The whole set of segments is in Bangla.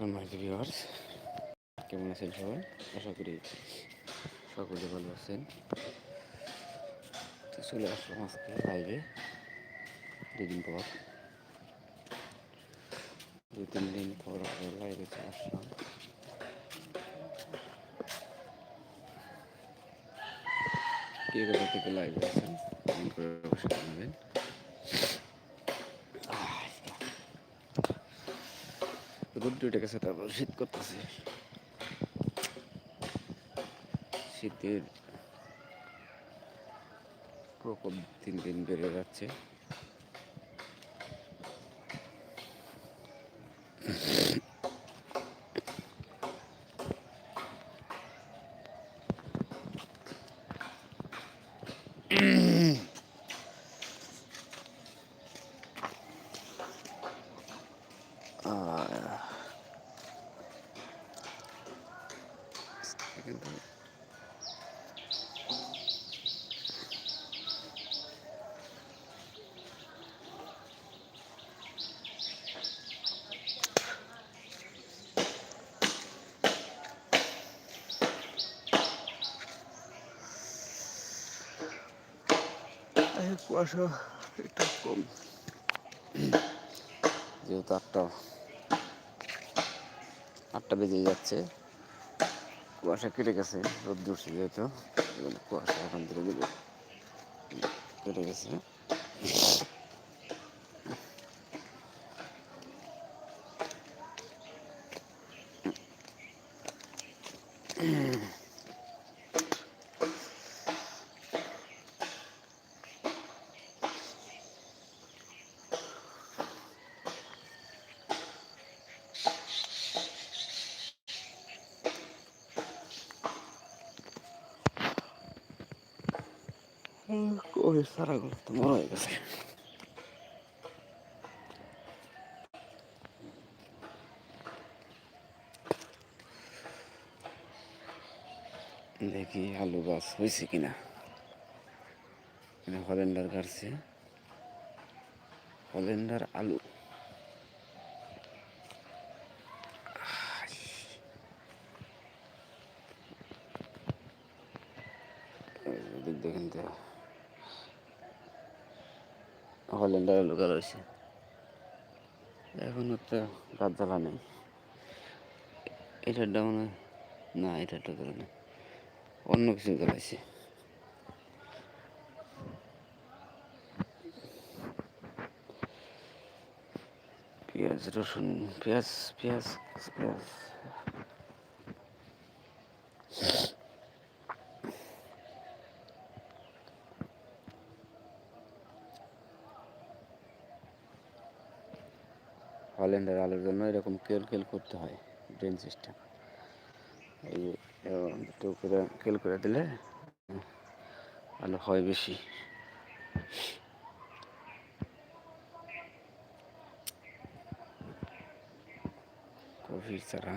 সম্মানিত ভিউয়ার্স কেমন আছেন সবাই আশা করি সকলে ভালো আছেন তো চলে আসলাম আজকে লাইভে দুদিন পর দু তিন দিন পর লাইভে চলে আসলাম কে কোথা থেকে লাইভে আছেন অবশ্যই জানাবেন রোদ্র উঠে তারপর শীত করতেছে। শীতের প্রকোপ দিন দিন বেড়ে যাচ্ছে। কিন্তু। কুয়াশা একটু কম। যেহেতু আটটা আটটা বেজে যাচ্ছে। কুয়াশা কেটে গেছে রোদ উঠছে যেহেতু। কুয়াশা এখন ধীরে ধীরে কেটে গেছে। ওই সারাগুলো তো মরা গেছে দেখি আলু গাছ হয়েছে কিনা। হলেন্ডার গাড়ছে হলেন্ডার আলু। এই দেখেন তো। হলেন্ডার আলু গাছ হয়েছে এখনও তো গাছ জ্বালা নেই। এটার ডাউন না এটারটা করে না অন্য কিছু জ্বালাইছে। পেঁয়াজ, রসুন, পেঁয়াজ পেঁয়াজ পেঁয়াজ। হল্যান্ডের আলুর জন্য এরকম কেল কেল করতে হয় ড্রেন সিস্টেম এই একটু করে, কেল করে দিলে আলু হয় বেশি। কফি চারা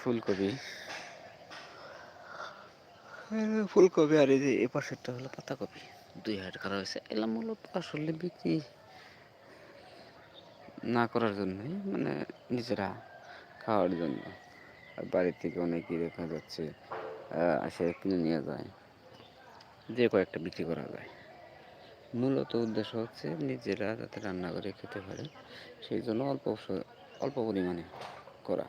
ফুলকপি। ফুলকপি আর এই যে এ পাশেরটা হলো পাতাকপি। দুই হাট করা হয়েছে এগুলো মূলত আসলে বিক্রি না করার জন্যই মানে নিজেরা খাওয়ার জন্য। আর বাড়ির থেকে অনেকেই দেখা যাচ্ছে আসে কিনে নিয়ে যায় যে কয়েকটা বিক্রি করা যায়। মূলত উদ্দেশ্য হচ্ছে নিজেরা যাতে রান্না করে খেতে পারে, সেই জন্য অল্প অল্প পরিমাণে করা।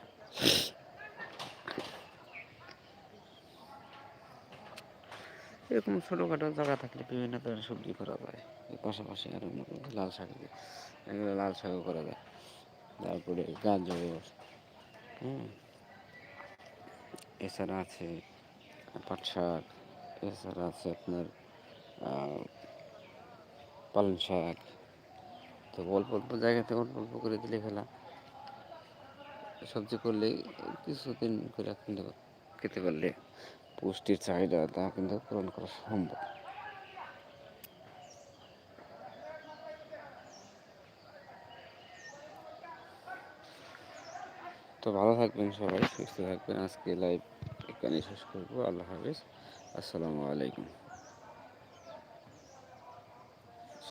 এরকম ছোটোখাটো জায়গা থাকলে বিভিন্ন ধরনের সবজি করা যায় পাশাপাশি মোটামুটি লাল শাক এগুলো লাল শাকও করা যায়, তারপরে গাজর, হুম, এছাড়া আছে পাট শাক, এছাড়া আছে আপনার আহ, পালং শাক। তো অল্প অল্প জায়গাতে অল্প অল্প করে দিলে ফেলা। সবজি করলে কিছুদিন করে কিন্তু খেতে পারলে পুষ্টির চাহিদা তা কিন্তু পূরণ করা সম্ভব। তো ভালো থাকবেন সবাই সুস্থ থাকবেন। আজকে লাইভ এখানে শেষ করব। আল্লাহ হাফিজ। আসসালামু আলাইকুম।